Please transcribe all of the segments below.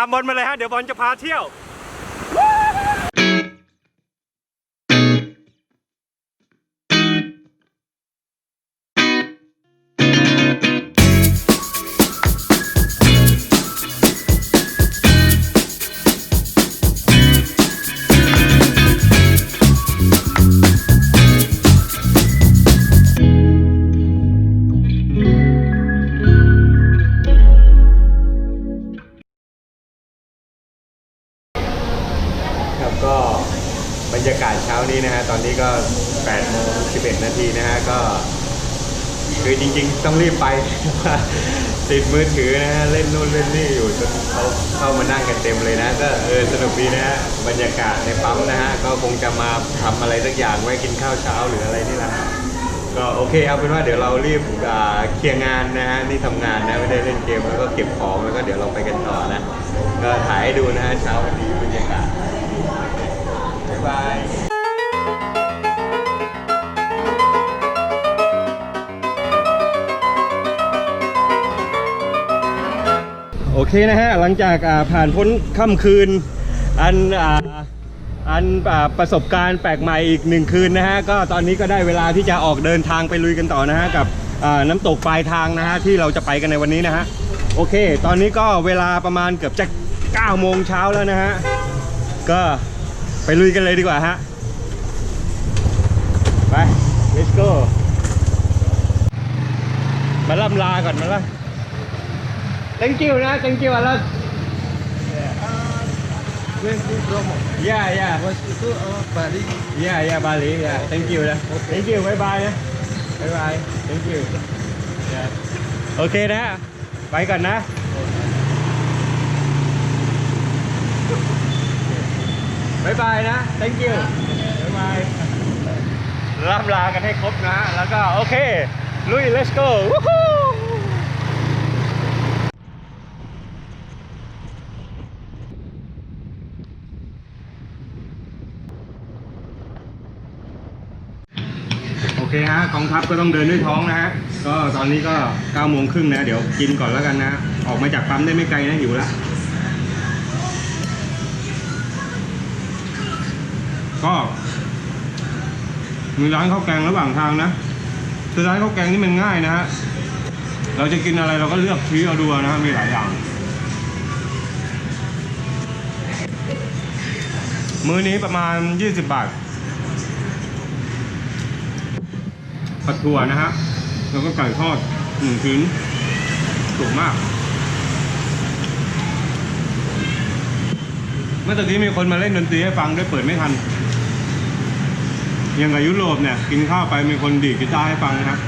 ามบอลมาเลยฮะ เดี๋ยวบอลจะพาเที่ยว ก็8โมง11 นาทีนะฮะก็ คือจริงๆ ต้องรีบไป ติดมือถือนะฮะเล่นนู่นเล่นนี่อยู่จนเขาเข้ามานั่งกันเต็มเลยนะ ก็เออสนุกดีนะฮะบรรยากาศในปั๊มนะฮะก็คงจะมาทำอะไรสักอย่างไว้กินข้าวเช้าหรืออะไรนี่แหละฮะก็โอเคเอาเป็นว่าเดี๋ยวเรารีบอ่าเคลียร์งานนะฮะนี่ทำงานนะไม่ได้เล่นเกมแล้วก็เก็บของแล้วก็เดี๋ยวเราไปกันต่อนะก็ถ่ายให้ดูนะฮะเช้าวันนี้บรรยากาศบ๊ายบาย โอเคนะฮะหลังจากผ่านพ้นค่ำคืน อันอันประสบการณ์แปลกใหม่อีกหนึ่งคืนนะฮะก็ตอนนี้ก็ได้เวลาที่จะออกเดินทางไปลุยกันต่อนะฮะกับน้ำตกปลายทางนะฮะที่เราจะไปกันในวันนี้นะฮะโอเค ตอนนี้ก็เวลาประมาณเกือบจะ9โมงเช้าแล้วนะฮะก็ไปลุยกันเลยดีกว่าฮะไป let's go มาล่ำลาก่อนมาละ thank you นะ thank you อาลัส Where you from? yeah yeah Was itu uh, Bali. yeah yeah Bali yeah thank you นะ thank you บายบายนะบายบาย thank you yeah โอเคนะไปก่อนนะบายบายนะ thank you บาย บายล่ำลากันให้ครบนะ แล้วก็โอเค ลุย let's go Woohoo โอ เคฮะกองทัพก็ต้องเดินด้วยท้องนะฮะก็ตอนนี้ก็9โมงครึ่งนะเดี๋ยวกินก่อนแล้วกันนะ ออกมาจากปั๊มได้ไม่ไกลนะหิวแล้วก็มีร้านข้าวแกงระหว่างทางนะคือร้านข้าวแกงนี่มันง่ายนะฮะเราจะกินอะไรเราก็เลือกชี้เอาดูนะฮะมีหลายอย่าง มื้อนี้ประมาณ 20 บาท ผัดถั่วนะฮะ แล้วก็ไก่ทอดหนึ่งชิ้นถูกมาก เมื่อตะกี้มีคนมาเล่นดนตรีให้ฟังด้วยเปิดไม่ทันอย่างกับยุโรปเนี่ย กินข้าวไปมีคนดีดกีตาร์ให้ฟังนะครับ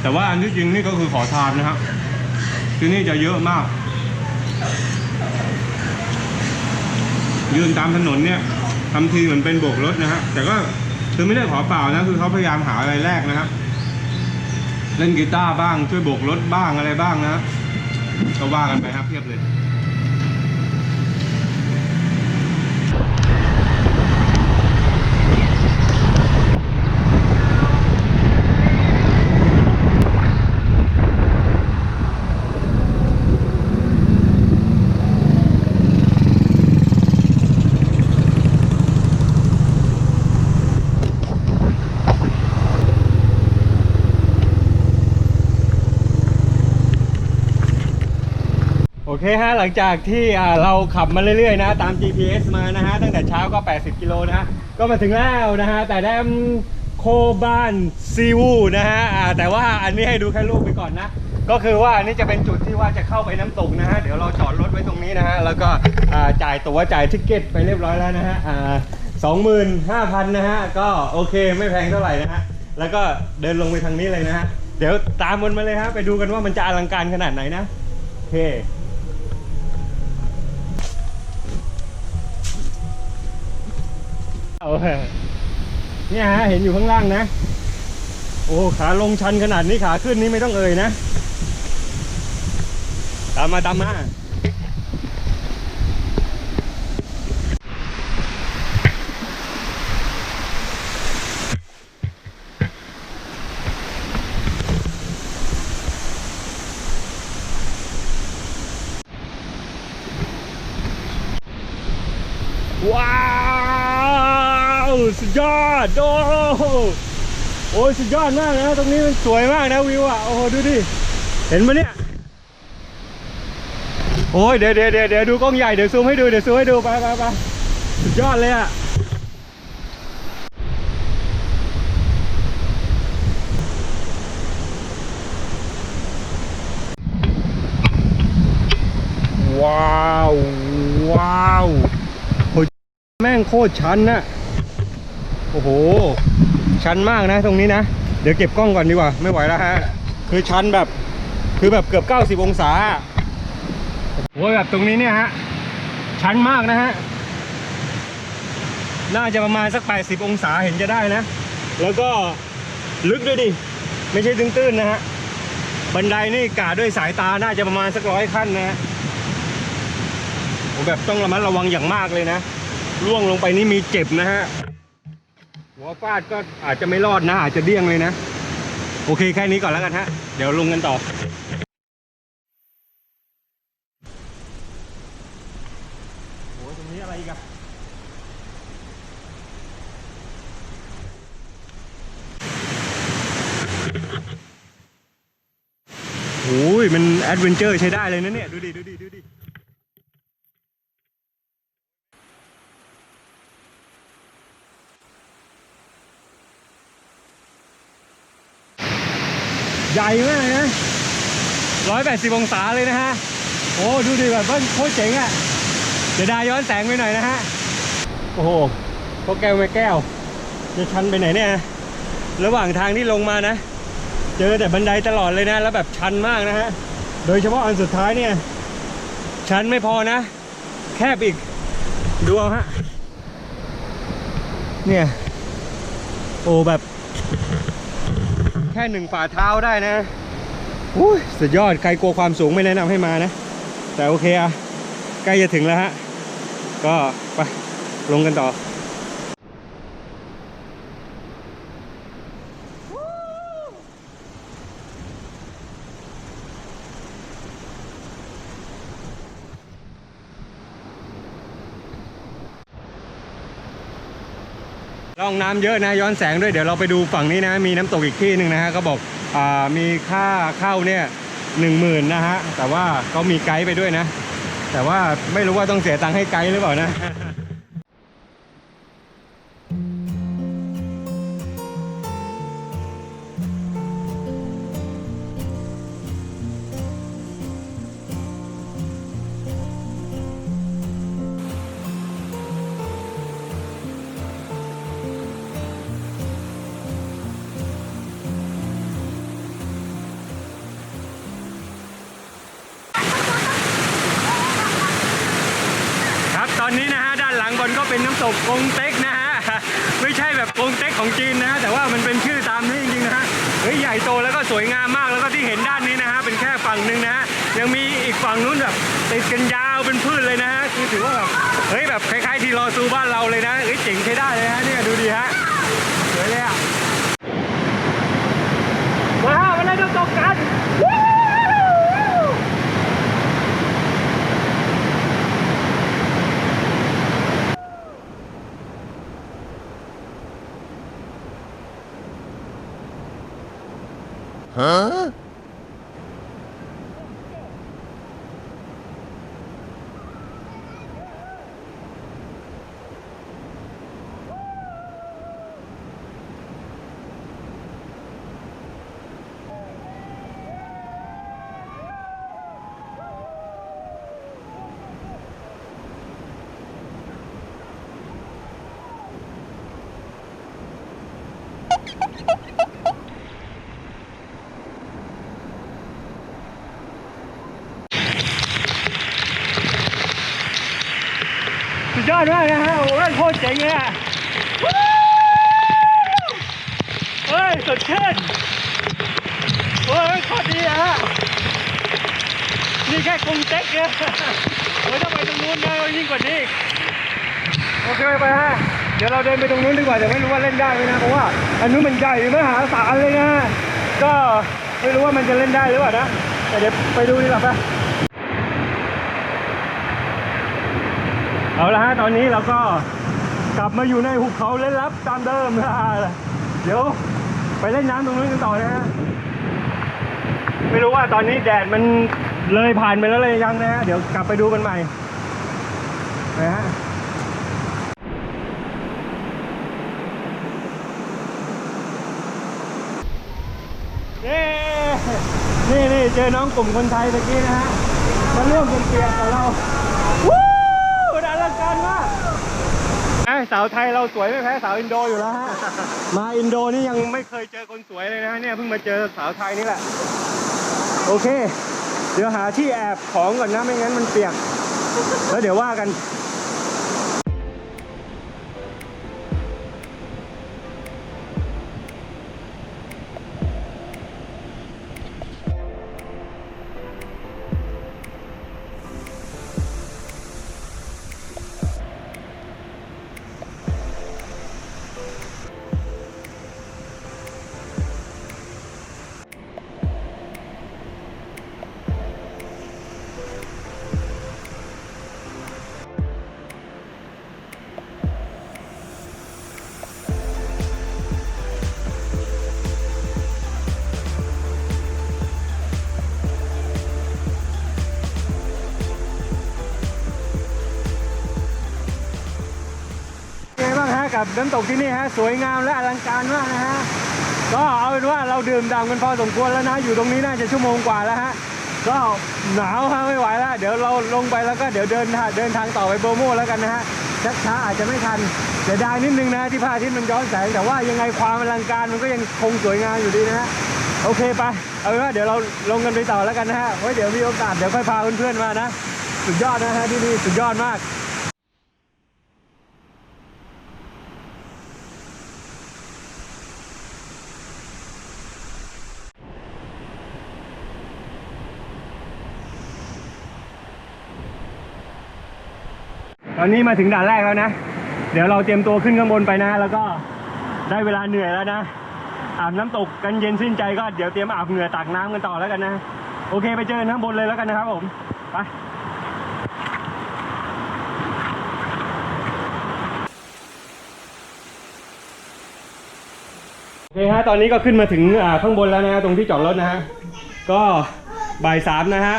แต่ว่าอันที่จริงนี่ก็คือขอทานนะครับที่นี่จะเยอะมาก ยืนตามถนนเนี่ย ทำทีเหมือนเป็นโบกรถนะฮะแต่ก็คือไม่ได้ขอเปล่านะคือเขาพยายามหาอะไรแรกนะครับ เล่นกีตาร์บ้างช่วยโบกรถบ้างอะไรบ้างนะก็ว่ากันไปครับเพียบเลย เคฮะหลังจากที่เราขับมาเรื่อยๆนะตาม GPS มานะฮะตั้งแต่เช้าก็ 80 กิโลนะฮะก็มาถึงแล้วนะฮะแต่แดมโคบ้านซีวูนะฮะแต่ว่าอันนี้ให้ดูแค่รูปไปก่อนนะ ก็คือว่าอันนี้จะเป็นจุดที่ว่าจะเข้าไปน้ำตกนะฮะเดี๋ยวเราจอดรถไว้ตรงนี้นะฮะแล้วก็จ่ายตั๋วจ่ายทิกเก็ตไปเรียบร้อยแล้วนะฮะสองหมื่นห้าพันนะฮะก็โอเคไม่แพงเท่าไหร่นะฮะแล้วก็เดินลงไปทางนี้เลยนะฮะเดี๋ยวตามมันมาเลยฮะไปดูกันว่ามันจะอลังการขนาดไหนนะโอเค เนี่ยฮะเห็นอยู่ข้างล่างนะ โอ้ขาลงชันขนาดนี้ขาขึ้นนี่ไม่ต้องเอ่ยนะ ตามมาตามมา สุดยอ ดโอ้โหโอ้ยสุดยอดมากนะ ตรงนี้มันสวยมากนะวิวอะ โอ้โห ดูดิ เห็นไหมเนี่ย โอ้ยเดี๋ยวเดี๋ยวเดี๋ยวเดี๋ยวดูกล้องใหญ่ เดี๋ยวซูมให้ดู เดี๋ยวซูมให้ดู ไปไปไปสุดยอดเลยอะว้าว ว้าวโอ้ยแม่งโคตรชันนะ โอ้โห ชันมากนะตรงนี้นะ เดี๋ยวเก็บกล้องก่อนดีกว่า ไม่ไหวแล้วฮะ คือชันแบบ คือแบบเกือบ 90 องศาโอ้ยแบบตรงนี้เนี่ยฮะ ชันมากนะฮะ น่าจะประมาณสัก 80 องศาเห็นจะได้นะ แล้วก็ลึกด้วยดิ ไม่ใช่ตื้นๆนะฮะ บันไดนี่กาด้วยสายตา น่าจะประมาณสักร้อยขั้นนะฮะโอ้แบบต้องระมัดระวังอย่างมากเลยนะล่วงลงไปนี่มีเจ็บนะฮะ หัวฟาดก็อาจจะไม่รอดนะ อาจจะเดี้ยงเลยนะ โอเคแค่นี้ก่อนแล้วกันฮะ เดี๋ยวลงกันต่อโอ้ยตรงนี้อะไรอีกอะโอ้ยมันแอดเวนเจอร์ใช้ได้เลยนะเนี่ย ดูดิ ดูดิ ดูดิ ใหญ่มากนะร้อยแปดสิบองศาเลยนะฮะ โอ้ดูดิแบบว่าโคตรเจ๋งอะ่ะเดี๋ยวได้ย้อนแสงไปหน่อยนะฮะ โอ้โหพวกแก้วไม่แก้ว จะชันไปไหนเนี่ย ระหว่างทางที่ลงมานะ เจอแต่บันไดตลอดเลยนะ แล้วแบบชันมากนะฮะ โดยเฉพาะอันสุดท้ายเนี่ย ชันไม่พอนะ แคบอีก ดูเอาฮะ เนี่ย โอ้แบบ แค่หนึ่งฝ่าเท้าได้นะอุ้ยสุดยอดใครกลัวความสูงไม่แนะนำให้มานะ แต่โอเคอะใกล้จะถึงแล้วฮะ ก็ไปลงกันต่อ ร่องน้ำเยอะนะย้อนแสงด้วยเดี๋ยวเราไปดูฝั่งนี้นะ มีน้ำตกอีกที่หนึ่งนะฮะก็บอกอ่ามีค่าเข้าเนี่ยหนึ่งหมื่นนะฮะแต่ว่าเขามีไกด์ไปด้วยนะ แต่ว่าไม่รู้ว่าต้องเสียตังค์ให้ไกด์หรือเปล่านะานหลังบนก็เป็นน้ำตกกงเต็กนะฮะ ไม่ใช่แบบกงเต็กของจีนนะ แต่ว่ามันเป็นชื่อตามนี้จริงๆนะฮะเฮ้ยใหญ่โตแล้วก็สวยงามมากแล้วก็ที่เห็นด้านนี้นะฮะเป็นแค่ฝั่งหนึ่งนะฮะยังมีอีกฝั่งนู้นแบบติดกันยาวเป็นพืชเลยนะฮะคือถือว่าแบบเฮ้ยแบบคล้ายๆ ที่รอซูบ้านเราเลยนะเฮ้ยเจ๋งใช้ได้เลยฮะเนี่ยดูดีฮะสวยเลยอะมาฮะมาเล่นน้ำตกกัน วู้ ยอดมากนะฮะโอ้โหโคตรเจ๋งเลยอะเฮ้ยสดชื่นเฮ้ยโคตรดีอะนี่แค่กรุงเต็กเนี่ยโอ้ยถ้าไปตรงนู้นนะยิ่งกว่านี้อีกโอเคไปฮะเดี๋ยวเราเดินไปตรงนู้นดีกว่าแต่ไม่รู้ว่าเล่นได้ไหมนะเพราะว่าอันนู้นมันใหญ่มหาศาลเลยนะก็ไม่รู้ว่ามันจะเล่นได้หรือเปล่านะแต่เดี๋ยวไปดูดีกว่าไป เอาละฮะตอนนี้เราก็กลับมาอยู่ในหุบเขาเล่นลับตามเดิมเดี๋ยวไปเล่นน้ำตรงนู้นกันต่อนะฮะไม่รู้ว่าตอนนี้แดดมันเลยผ่านไปแล้วเลยยังนะฮะเดี๋ยวกลับไปดูกันใหม่นะฮะเย้นี่นี่เจอน้องกลุ่มคนไทยเมื่อกี้นะฮะมาร่วมเป็นเกียรติกับเราวู้อลังการมากไอ้ สาวไทยเราสวยไม่แพ้สาวอินโดอยู่แล้วฮะมาอินโดนี่ยังไม่เคยเจอคนสวยเลยนะฮะเนี่ยเพิ่งมาเจอสาวไทยนี่แหละ โอเค เดี๋ยวหาที่แอบของก่อนนะไม่งั้นมันเปียกแล้วเดี๋ยวว่ากัน กับน้ำตกที่นี่ฮะสวยงามและอลังการมากนะฮะก็เอาเป็นว่าเราดื่มด่ำกันพอสมควรแล้วนะ อยู่ตรงนี้น่าจะชั่วโมงกว่าแล้วฮะก็หนาวฮะไม่ไหวแล้วเดี๋ยวเราลงไปแล้วก็เดี๋ยวเดินทางเดินทางต่อไปโบโมแล้วกันนะฮะเช้าอาจจะไม่ทันเสียดายนิดนึงนะที่พระอาทิตย์มันย้อนแสงแต่ว่ายังไงความอลังการมันก็ยังคงสวยงามอยู่ดีนะฮะโอเคไปเอาเป็นว่าเดี๋ยวเราลงกันไปต่อแล้วกันนะฮะไว้เดี๋ยวมีโอกาสเดี๋ยวค่อยพาเพื่อนๆมานะ สุดยอดนะฮะที่นี่สุดยอดมาก อนนี้มาถึงด่านแรกแล้วนะ เดี๋ยวเราเตรียมตัวขึ้นข้างบนไปนะ แล้วก็ได้เวลาเหนื่อยแล้วนะ อาบน้ำตกกันเย็นสิ้นใจก็เดี๋ยวเตรียมอาบเหงื่อตักน้ำกันต่อแล้วกันนะ โอเคไปเจอกันข้างบนเลยแล้วกันนะครับผม ไปโอเคฮะตอนนี้ก็ขึ้นมาถึงข้างบนแล้วนะฮะตรงที่จอดรถนะฮะ ก็บ่ายสามนะฮะ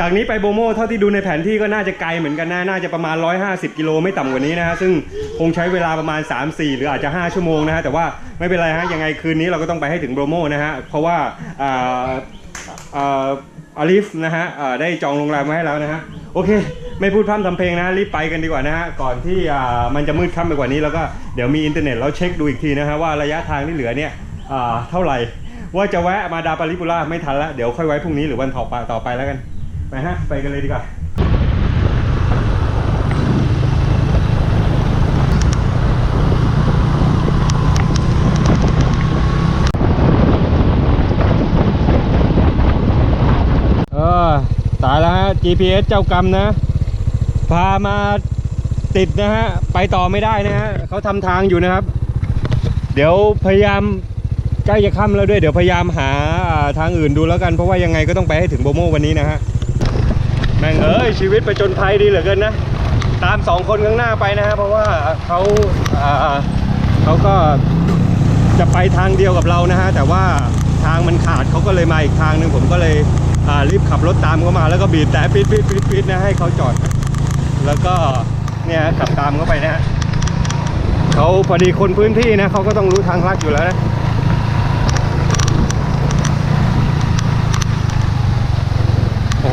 จากนี้ไปโบโมเท่าที่ดูในแผนที่ก็น่าจะไกลเหมือนกันนะน่าจะประมาณ 150 กิโลไม่ต่ำกว่านี้นะฮะซึ่งคงใช้เวลาประมาณ 3-4 หรืออาจจะ 5 ชั่วโมงนะฮะแต่ว่าไม่เป็นไรฮะยังไงคืนนี้เราก็ต้องไปให้ถึงโบโมนะฮะเพราะว่าอ่าอ่าอาลิฟนะฮะได้จองโรงแรมไว้ให้แล้วนะฮะโอเค ไม่พูดพร่ำทำเพลงนะรีบไปกันดีกว่านะฮะก่อนที่มันจะมืดค่ำไปกว่านี้แล้วก็เดี๋ยวมีอินเทอร์เน็ตเราเช็คดูอีกทีนะฮะว่าระยะทางที่เหลือเนี่ยเท่าไหร่ ว่าจะแวะมาดาปาริปุล่าไม่ทันละเดี๋ยวค่อยไว้พรุ่งนี้หรือวันต่อไปต่อไปแล้วกัน ไปฮะ ไปกันเลยดีกว่าเออตายแล้วฮะ GPS เจ้ากรรมนะ พามาติดนะฮะ ไปต่อไม่ได้นะฮะเขาทำทางอยู่นะครับ เดี๋ยวพยายามใกล้จะค่ำแล้วด้วยเดี๋ยวพยายามหาทางอื่นดูแล้วกันเพราะว่ายังไงก็ต้องไปให้ถึงโบโมวันนี้นะฮะ แม่งเอ้ยชีวิตไปจนภัยดีเหลือเกินนะ ตามสองคนข้างหน้าไปนะฮะเพราะว่าเขาเขาก็จะไปทางเดียวกับเรานะฮะแต่ว่าทางมันขาดเขาก็เลยมาอีกทางหนึ่งผมก็เลยรีบขับรถตามเขามาแล้วก็บีบแต่ปิดปิดปิดปิดนะให้เขาจอด แล้วก็เนี่ยขับตามเขาไปนะฮะเขาพอดีคนพื้นที่นะเขาก็ต้องรู้ทางลัดอยู่แล้วนะ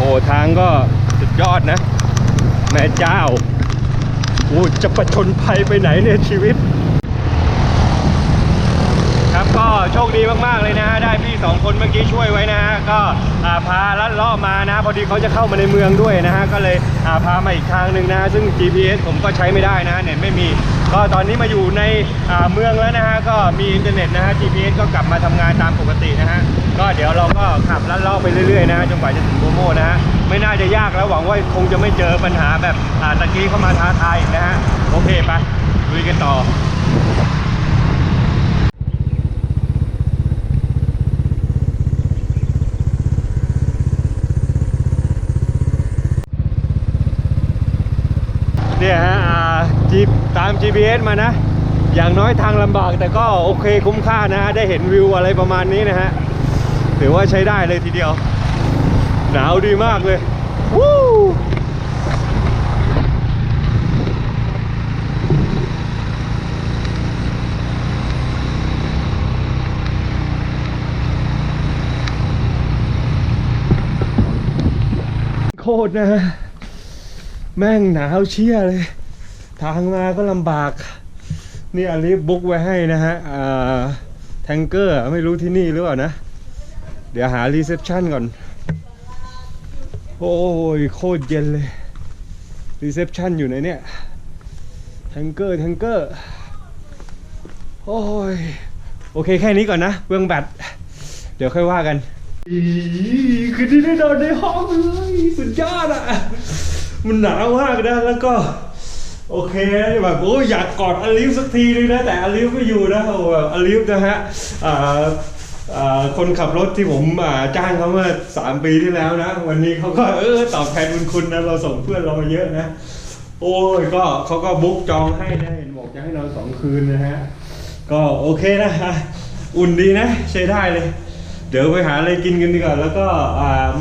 อ้ทางก็สุดยอดนะ แม่เจ้าโอ้จะประชนภัยไปไหนเนี่ยชีวิต ครับก็โชคดีมากๆเลยนะฮะได้พี่สองคนเมื่อกี้ช่วยไว้นะฮะก็พาลัดเลาะมานะพอดีเขาจะเข้ามาในเมืองด้วยนะฮะก็เลยพามาอีกทางหนึ่งนะ ซึ่ง GPS ผมก็ใช้ไม่ได้นะฮะเน็ตไม่มี ก็ตอนนี้มาอยู่ในเมืองแล้วนะฮะก็มีอินเทอร์เน็ตนะฮะ GPS ก็กลับมาทำงานตามปกตินะฮะก็เดี๋ยวเราก็ขับลัดเลาะไปเรื่อยๆนะฮะจนกว่าจะถึงโบโมนะฮะไม่น่าจะยากแล้วหวังว่าคงจะไม่เจอปัญหาแบบอ่าตะกี้เข้ามาท้าทายนะฮะโอเคไปลุยกันต่อเนี่ยฮะอาจี ตาม GPS มานะ อย่างน้อยทางลำบากแต่ก็โอเคคุ้มค่านะฮะ ได้เห็นวิวอะไรประมาณนี้นะฮะ ถือว่าใช้ได้เลยทีเดียว หนาวดีมากเลยวู้โคตรนะฮะแม่งหนาวเชี่ยเลย ทางมาก็ลำบาก นี่อลิฟบุ๊กไว้ให้นะฮะอ่าแทงเกอร์ไม่รู้ที่นี่หรือเปล่านะ เดี๋ยวหารีเซพชันก่อน โอ้ยโคตรเย็นเลยรีเซพชันอยู่ไหนเนี่ยแทงเกอร์แทงเกอร์โอ้ยโอเคแค่นี้ก่อนนะเบื้องแบตเดี๋ยวค่อยว่ากันอีคือที่ได้นอนในห้องเลยสุดยอดอะ มันหนาวมากนะแล้วก็ โอเคนะแบบโอ้ยอยากกอดอลิฟสักทีนึงนะแต่อลิฟไม่อยู่นะโอ้แบอลิฟนะฮะคนขับรถที่ผมจ้างเขาเมื่อสามปีที่แล้วนะ วันนี้เขาก็เออตอบแทนบุญคุณนะเราส่งเพื่อนเรามาเยอะนะ โอ้ยก็เขาก็บุ๊กจองให้นะเห็นบอกจะให้นอนสองคืนนะฮะก็โอเคนะฮะอุ่นดีนะใช้ได้เลย เดี๋ยวไปหาอะไรกินกันดีกว่าแล้วก็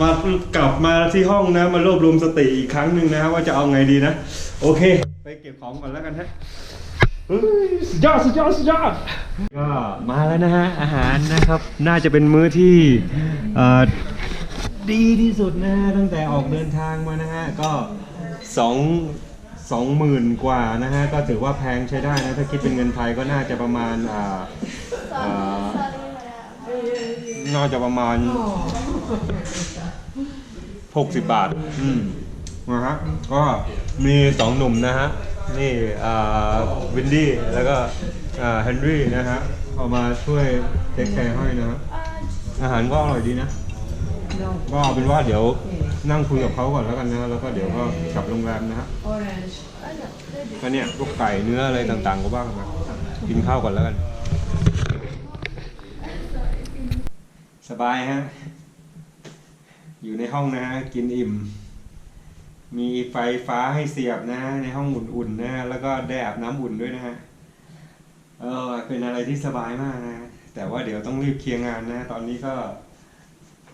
มากลับมาที่ห้องนะมารวบรวมสติอีกครั้งหนึ่งนะว่าจะเอาไงดีนะ โอเค ไปเก็บของก่อนแล้วกันฮะเฮ้ยสุดยอดสุดยอดสุดยอดก็มาแล้วนะฮะอาหารนะครับ น่าจะเป็นมื้อที่เอ่อดีที่สุดนะฮะตั้งแต่ออกเดินทางมานะฮะก็สองสองหมื่นกว่านะฮะก็ถือว่าแพงใช้ได้นะถ้าคิดเป็นเงินไทยก็น่าจะประมาณอ่าอ่าน่าจะประมาณ 60 บาท อืม นะฮะก็มีสองหนุ่มนะฮะ นี่วินดี้แล้วก็เฮนรี่นะฮะเอามาช่วยเทคแคร์ให้นะฮะอาหารก็อร่อยดีนะ ก็เอาเป็นว่าเดี๋ยวนั่งคุยกับเขาก่อนแล้วกันนะ แล้วก็เดี๋ยวก็กลับโรงแรมนะฮะก็เนี่ยพวกไก่เนื้ออะไรต่างๆก็บ้างนะกินข้าวก่อนแล้วกัน สบายฮะ อยู่ในห้องนะฮะ กินอิ่ม มีไฟฟ้าให้เสียบนะฮะในห้องอุ่นๆนะฮะแล้วก็ได้อาบน้ำอุ่นด้วยนะฮะเออเป็นอะไรที่สบายมากนะฮะแต่ว่าเดี๋ยวต้องรีบเคลียร์งานนะ ตอนนี้ก็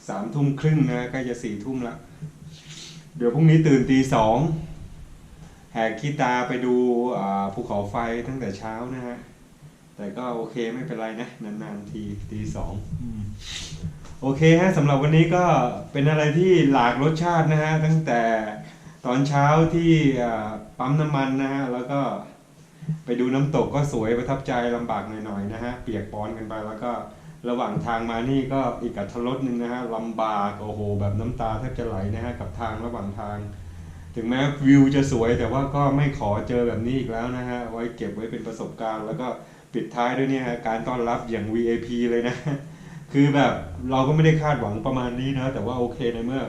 สามทุ่มครึ่งนะใกล้จะสี่ทุ่มละเดี๋ยวพรุ่งนี้ตื่นตีสองแหกขี้ตาไปดูอ่าภูเขาไฟตั้งแต่เช้านะฮะ แต่ก็โอเคไม่เป็นไรนะ นานๆทีตีสองอืมโอเคฮะสำหรับวันนี้ก็เป็นอะไรที่หลากรสชาตินะฮะ ตั้งแต่ ตอนเช้าที่ปั๊มน้ำมันนะฮะแล้วก็ไปดูน้ำตกก็สวยประทับใจลำบากหน่อยๆนะฮะเปียกปอนกันไปแล้วก็ระหว่างทางมานี่ก็อีกอัตรสหนึ่งนะฮะลำบากโอ้โห แบบน้ำตาแทบจะไหลนะฮะกับทางระหว่างทาง ถึงแม้วิวจะสวยแต่ว่าก็ไม่ขอเจอแบบนี้อีกแล้วนะฮะไว้เก็บไว้เป็นประสบการณ์ แล้วก็ปิดท้ายด้วยเนี่ยฮะการต้อนรับอย่าง VIP เลยนะ คือแบบเราก็ไม่ได้คาดหวังประมาณนี้นะ แต่ว่าโอเคในเมื่อ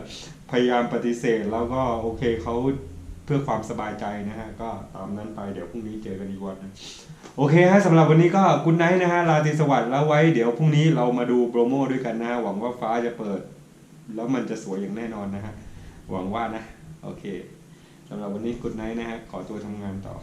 พยายามปฏิเสธแล้วก็โอเคเขาเพื่อความสบายใจนะฮะ ก็ตามนั้นไปเดี๋ยวพรุ่งนี้เจอกันอีกวันนึงโอเคฮะสำหรับวันนี้ก็คุณไนท์นะฮะราตรีสวัสดิ์แล้วไว้เดี๋ยวพรุ่งนี้เรามาดูโปรโมด้วยกันนะฮะหวังว่าฟ้าจะเปิด แล้วมันจะสวยอย่างแน่นอนนะฮะหวังว่านะโอเคสำหรับวันนี้กุดไนท์นะฮะขอตัวทำงานต่อ